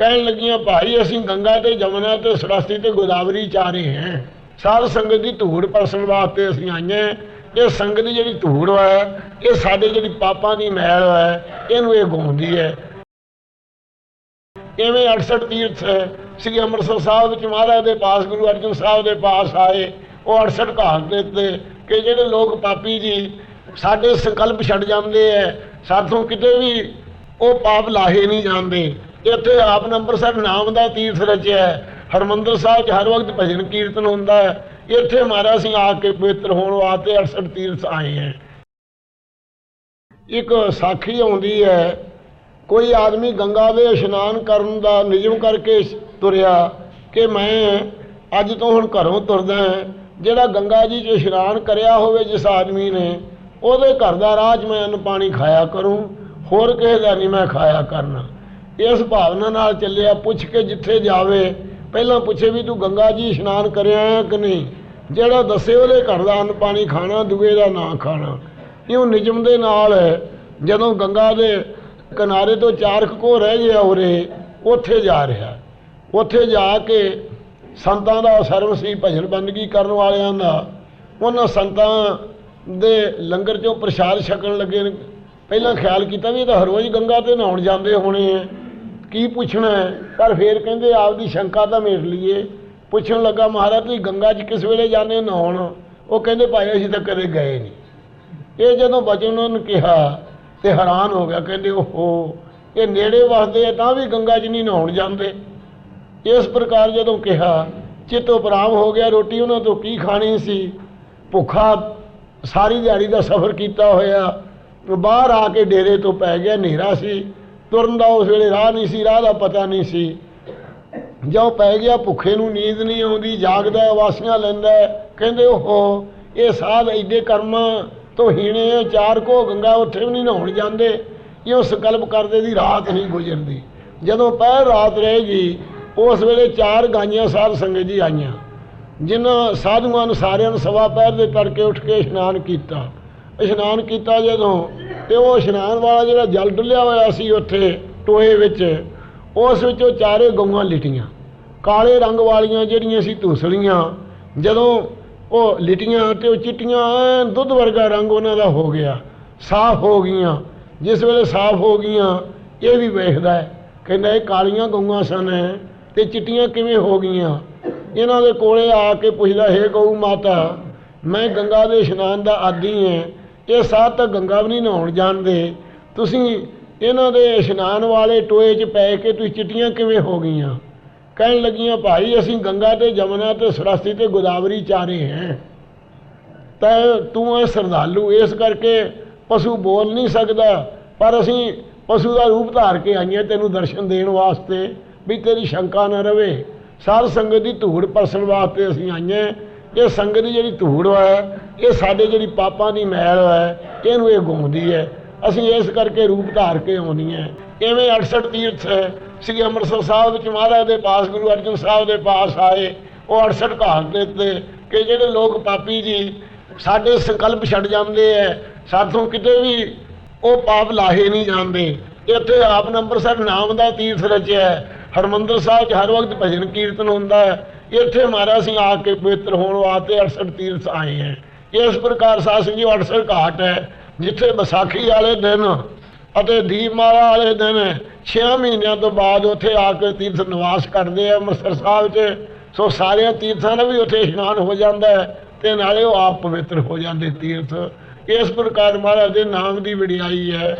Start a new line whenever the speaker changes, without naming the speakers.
ਕਹਿਣ ਲੱਗੀਆਂ, ਭਾਈ, ਅਸੀਂ ਗੰਗਾ ਤੇ ਜਮਨਾ ਤੇ ਸਰਸਤੀ ਤੇ ਗੋਦਾਵਰੀ ਚ ਆ ਰਹੇ ਹਾਂ। ਸਾਧ ਸੰਗਤ ਦੀ ਧੂੜ ਪਰਸਣ ਵਾਸਤੇ ਅਸੀਂ ਆਈਆਂ ਇਹ ਸੰਗਤ ਦੀ ਜਿਹੜੀ ਧੂੜ ਹੈ ਇਹ ਸਾਡੇ ਜਿਹੜੀ ਪਾਪਾਂ ਦੀ ਮੈਲ ਹੈ ਇਹਨੂੰ ਇਹ ਗਾਉਂਦੀ ਹੈ। ਕਿਵੇਂ 68 ਤੀਰਥ ਹੈ ਸ੍ਰੀ ਅੰਮ੍ਰਿਤਸਰ ਸਾਹਿਬ ਵਿੱਚ ਮਹਾਰਾਜ ਦੇ ਪਾਸ, ਗੁਰੂ ਅਰਜਨ ਸਾਹਿਬ ਦੇ ਪਾਸ ਆਏ। ਉਹ 68 ਘਾਟ ਦੇ ਉੱਤੇ ਕਿ ਜਿਹੜੇ ਲੋਕ ਪਾਪੀ ਜੀ, ਸਾਡੇ ਸੰਕਲਪ ਛੱਡ ਜਾਂਦੇ ਐ ਸਾਥੋਂ ਕਿਤੇ ਵੀ ਉਹ ਪਾਪ ਲਾਹੇ ਨਹੀਂ ਜਾਂਦੇ। ਇੱਥੇ ਆਪ ਨੰਬਰ ਸਾਹਿਬ ਨਾਮ ਦਾ ਤੀਰਥ ਰਚਿਆ ਹੈ। ਹਰਿਮੰਦਰ ਸਾਹਿਬ 'ਚ ਹਰ ਵਕਤ ਭਜਨ ਕੀਰਤਨ ਹੁੰਦਾ ਹੈ। ਇੱਥੇ ਮਹਾਰਾਜ ਅਸੀਂ ਆ ਕੇ ਪਵਿੱਤਰ ਹੋਣ ਵਾਸਤੇ 68 ਤੀਰਥ ਆਏ ਹੈ। ਇੱਕ ਸਾਖੀ ਆਉਂਦੀ ਹੈ, ਕੋਈ ਆਦਮੀ ਗੰਗਾ ਦੇ ਇਸ਼ਨਾਨ ਕਰਨ ਦਾ ਨਿਯਮ ਕਰਕੇ ਤੁਰਿਆ ਕਿ ਮੈਂ ਅੱਜ ਤੋਂ ਹੁਣ ਘਰੋਂ ਤੁਰਦਾ ਹਾਂ। ਜਿਹੜਾ ਗੰਗਾ ਜੀ 'ਚ ਇਸ਼ਨਾਨ ਕਰਿਆ ਹੋਵੇ ਜਿਸ ਆਦਮੀ ਨੇ, ਉਹਦੇ ਘਰ ਦਾ ਰਾਹ 'ਚ ਮੈਂ ਅੰਨ ਪਾਣੀ ਖਾਇਆ ਕਰੂੰ, ਹੋਰ ਕਿਸੇ ਦਾ ਨਹੀਂ ਮੈਂ ਖਾਇਆ ਕਰਨਾ। ਇਸ ਭਾਵਨਾ ਨਾਲ ਚੱਲਿਆ, ਪੁੱਛ ਕੇ ਜਿੱਥੇ ਜਾਵੇ, ਪਹਿਲਾਂ ਪੁੱਛੇ ਵੀ ਤੂੰ ਗੰਗਾ ਜੀ ਇਸ਼ਨਾਨ ਕਰਿਆ ਹੈ ਕਿ ਨਹੀਂ? ਜਿਹੜਾ ਦੱਸੇ ਉਹਦੇ ਘਰ ਦਾ ਅੰਨ ਪਾਣੀ ਖਾਣਾ, ਦੂਏ ਦਾ ਨਾ ਖਾਣਾ। ਇਹ ਨਿਯਮ ਦੇ ਨਾਲ ਜਦੋਂ ਗੰਗਾ ਦੇ ਕਿਨਾਰੇ ਤੋਂ ਚਾਰ ਕੁ ਕੋ ਰਹਿ ਗਿਆ ਉਰੇ, ਉੱਥੇ ਜਾ ਰਿਹਾ। ਉੱਥੇ ਜਾ ਕੇ ਸੰਤਾਂ ਦਾ ਸਰਵ ਸੀ ਭਜਨ ਬੰਦਗੀ ਕਰਨ ਵਾਲਿਆਂ ਦਾ। ਉਹਨਾਂ ਸੰਤਾਂ ਦੇ ਲੰਗਰ ਚੋਂ ਪ੍ਰਸ਼ਾਦ ਛਕਣ ਲੱਗੇ ਪਹਿਲਾਂ ਖਿਆਲ ਕੀਤਾ ਵੀ ਇਹ ਤਾਂ ਹਰ ਰੋਜ਼ ਗੰਗਾ ਤੇ ਨਹਾਉਣ ਜਾਂਦੇ ਹੋਣੇ ਆ। ਕੀ ਪੁੱਛਣਾ ਹੈ? ਪਰ ਫੇਰ ਕਹਿੰਦੇ ਆਪਦੀ ਸ਼ੰਕਾ ਤਾਂ ਮੇਟ ਲਈਏ। ਪੁੱਛਣ ਲੱਗਾ, ਮਹਾਰਾਜ, ਤੁਸੀਂ ਗੰਗਾ 'ਚ ਕਿਸ ਵੇਲੇ ਜਾਂਦੇ ਨਹਾਉਣ? ਉਹ ਕਹਿੰਦੇ, ਭਾਈ, ਅਸੀਂ ਤਾਂ ਕਦੇ ਗਏ ਨਹੀਂ। ਇਹ ਜਦੋਂ ਬਚਨ ਉਹਨਾਂ ਨੂੰ ਕਿਹਾ ਤੇ ਹੈਰਾਨ ਹੋ ਗਿਆ, ਕਹਿੰਦੇ, ਓਹੋ, ਇਹ ਨੇੜੇ ਵਸਦੇ ਆ, ਤਾਂ ਵੀ ਗੰਗਾ 'ਚ ਨਹੀਂ ਨਹਾਉਣ ਜਾਂਦੇ। ਇਸ ਪ੍ਰਕਾਰ ਜਦੋਂ ਕਿਹਾ, ਚਿੱਤ ਉਪਰਾਮ ਹੋ ਗਿਆ, ਰੋਟੀ ਉਹਨਾਂ ਤੋਂ ਕੀ ਖਾਣੀ ਸੀ? ਭੁੱਖਾ ਸਾਰੀ ਦਿਹਾੜੀ ਦਾ ਸਫ਼ਰ ਕੀਤਾ ਹੋਇਆ। ਬਾਹਰ ਆ ਕੇ ਡੇਰੇ ਤੋਂ ਪੈ ਗਿਆ, ਹਨੇਰਾ ਸੀ। ਤੁਰਨ ਦਾ ਉਸ ਵੇਲੇ ਰਾਹ ਨਹੀਂ ਸੀ ਰਾਹ ਦਾ ਪਤਾ ਨਹੀਂ ਸੀ। ਜਦੋਂ ਪੈ ਗਿਆ ਭੁੱਖੇ ਨੂੰ ਨੀਂਦ ਨਹੀਂ ਆਉਂਦੀ ਜਾਗਦਾ ਹੈ, ਵਾਸੀਆਂ ਲੈਂਦਾ ਹੈ। ਕਹਿੰਦੇ ਉਹ ਇਹ ਸਾਧ ਐਡੇ ਕਰਮਾਂ ਤੋਂ ਹੀਣੇ ਆ, ਚਾਰ ਕੋ ਗੰਗਾ ਉੱਥੇ ਵੀ ਨਹੀਂ ਨਹਾਉਣ ਜਾਂਦੇ। ਇਉਂ ਸੰਕਲਪ ਕਰਦੇ ਦੀ ਰਾਤ ਨਹੀਂ ਗੁਜ਼ਰਦੀ। ਜਦੋਂ ਪਹਿਰ ਰਾਤ ਰਹੇਗੀ ਉਸ ਵੇਲੇ ਚਾਰ ਗਾਈਆਂ ਸਾਧ ਸੰਗਤ ਜੀ ਆਈਆਂ ਜਿਨ੍ਹਾਂ ਸਾਧੂਆਂ ਨੂੰ ਸਾਰਿਆਂ ਨੂੰ ਸਵਾ ਪਹਿਰ ਦੇ ਤੜਕੇ ਉੱਠ ਕੇ ਇਸ਼ਨਾਨ ਕੀਤਾ। ਇਸ਼ਨਾਨ ਕੀਤਾ ਜਦੋਂ ਤੇ ਉਹ ਇਸ਼ਨਾਨ ਵਾਲਾ ਜਿਹੜਾ ਜਲ ਡੁੱਲਿਆ ਹੋਇਆ ਸੀ ਉੱਥੇ ਟੋਏ ਵਿੱਚ, ਉਸ ਵਿੱਚੋਂ ਚਾਰੇ ਗਊਆਂ ਲਿਟੀਆਂ। ਕਾਲੇ ਰੰਗ ਵਾਲੀਆਂ ਜਿਹੜੀਆਂ ਸੀ ਧੂਸਲੀਆਂ, ਜਦੋਂ ਉਹ ਲਿਟੀਆਂ ਤੇ ਉਹ ਚਿੱਟੀਆਂ ਦੁੱਧ ਵਰਗਾ ਰੰਗ ਉਹਨਾਂ ਦਾ ਹੋ ਗਿਆ, ਸਾਫ਼ ਹੋ ਗਈਆਂ। ਜਿਸ ਵੇਲੇ ਸਾਫ਼ ਹੋ ਗਈਆਂ, ਇਹ ਵੀ ਵੇਖਦਾ ਹੈ, ਕਹਿੰਦਾ ਇਹ ਕਾਲੀਆਂ ਗਊਆਂ ਸਨ ਤੇ ਚਿੱਟੀਆਂ ਕਿਵੇਂ ਹੋ ਗਈਆਂ? ਇਹਨਾਂ ਦੇ ਕੋਲੇ ਆ ਕੇ ਪੁੱਛਦਾ, ਹੈ ਗਊ ਮਾਤਾ, ਮੈਂ ਗੰਗਾ ਦੇ ਇਸ਼ਨਾਨ ਦਾ ਆਦੀ ਹਾਂ ਇਹ ਸਾਧ ਤਾਂ ਗੰਗਾ ਵੀ ਨਹੀਂ ਨਹਾਉਣ ਜਾਣਦੇ। ਤੁਸੀਂ ਇਹਨਾਂ ਦੇ ਇਸ਼ਨਾਨ ਵਾਲੇ ਟੋਏ 'ਚ ਪੈ ਕੇ ਤੁਸੀਂ ਚਿੱਟੀਆਂ ਕਿਵੇਂ ਹੋ ਗਈਆਂ? ਕਹਿਣ ਲੱਗੀਆਂ, ਭਾਈ, ਅਸੀਂ ਗੰਗਾ ਤੇ ਜਮਨਾ ਤੇ ਸਰਸਵਤੀ ਤੇ ਗੋਦਾਵਰੀ ਚਾਰੇ ਹਾਂ। ਤਾਂ ਤੂੰ ਇਹ ਸਰਦਾਲੂ ਇਸ ਕਰਕੇ ਪਸ਼ੂ ਬੋਲ ਨਹੀਂ ਸਕਦਾ। ਪਰ ਅਸੀਂ ਪਸ਼ੂ ਦਾ ਰੂਪ ਧਾਰ ਕੇ ਆਈਏ ਤੈਨੂੰ ਦਰਸ਼ਨ ਦੇਣ ਵਾਸਤੇ, ਵੀ ਤੇਰੀ ਸ਼ੰਕਾ ਨਾ ਰਵੇ। ਸਾਧ ਸੰਗਤ ਦੀ ਧੂੜ ਪਰਸਣ ਵਾਸਤੇ ਅਸੀਂ ਆਈਏ ਇਹ ਸੰਗਤ ਦੀ ਜਿਹੜੀ ਧੂੜ ਹੈ ਇਹ ਸਾਡੇ ਜਿਹੜੀ ਪਾਪਾਂ ਦੀ ਮੈਲ ਹੈ ਇਹਨੂੰ ਇਹ ਗਾਉਂਦੀ ਹੈ? ਅਸੀਂ ਇਸ ਕਰਕੇ ਰੂਪ ਧਾਰ ਕੇ ਆਉਂਦੀਆਂ ਇਵੇਂ 68 ਤੀਰਥ ਹੈ, ਸ੍ਰੀ ਅੰਮ੍ਰਿਤਸਰ ਸਾਹਿਬ ਵਿੱਚ ਮਹਾਰਾਜ ਦੇ ਪਾਸ, ਗੁਰੂ ਅਰਜਨ ਸਾਹਿਬ ਦੇ ਪਾਸ ਆਏ, ਉਹ 68 ਘਾਟ ਦੇ ਉੱਤੇ ਕਿ ਜਿਹੜੇ ਲੋਕ ਪਾਪੀ ਜੀ, ਸਾਡੇ ਸੰਕਲਪ ਛੱਡ ਜਾਂਦੇ ਐ ਸਾਥੋਂ ਕਿਤੇ ਵੀ ਉਹ ਪਾਪ ਲਾਹੇ ਨਹੀਂ ਜਾਂਦੇ। ਇੱਥੇ ਆਪ ਅੰਮ੍ਰਿਤਸਰ ਨਾਮ ਦਾ ਤੀਰਥ ਰਚਿਆ ਹੈ। ਹਰਿਮੰਦਰ ਸਾਹਿਬ 'ਚ ਹਰ ਵਕਤ ਭਜਨ ਕੀਰਤਨ ਹੁੰਦਾ ਹੈ। ਇੱਥੇ ਮਹਾਰਾਜ ਅਸੀਂ ਆ ਕੇ ਪਵਿੱਤਰ ਹੋਣ ਵਾਸਤੇ 68 ਤੀਰਥ ਆਏ ਹੈ। ਇਸ ਪ੍ਰਕਾਰ ਸਾਧ ਸੰਗਤ ਜੀ 68 ਘਾਟ ਹੈ, ਜਿੱਥੇ ਵਿਸਾਖੀ ਵਾਲੇ ਦਿਨ ਅਤੇ ਦੀਪਮਾਲਾ ਵਾਲੇ ਦਿਨ 6 ਮਹੀਨਿਆਂ ਤੋਂ ਬਾਅਦ ਉੱਥੇ ਆ ਕੇ ਤੀਰਥ ਨਿਵਾਸ ਕਰਦੇ ਆ ਅੰਮ੍ਰਿਤਸਰ ਸਾਹਿਬ 'ਚ। ਸੋ ਸਾਰਿਆਂ ਤੀਰਥਾਂ ਦਾ ਵੀ ਉੱਥੇ ਇਸ਼ਨਾਨ ਹੋ ਜਾਂਦਾ ਹੈ ਤੇ ਨਾਲੇ ਉਹ ਆਪ ਪਵਿੱਤਰ ਹੋ ਜਾਂਦੇ ਤੀਰਥ। ਇਸ ਪ੍ਰਕਾਰ ਮਹਾਰਾਜ ਦੇ ਨਾਮ ਦੀ ਵਡਿਆਈ ਹੈ।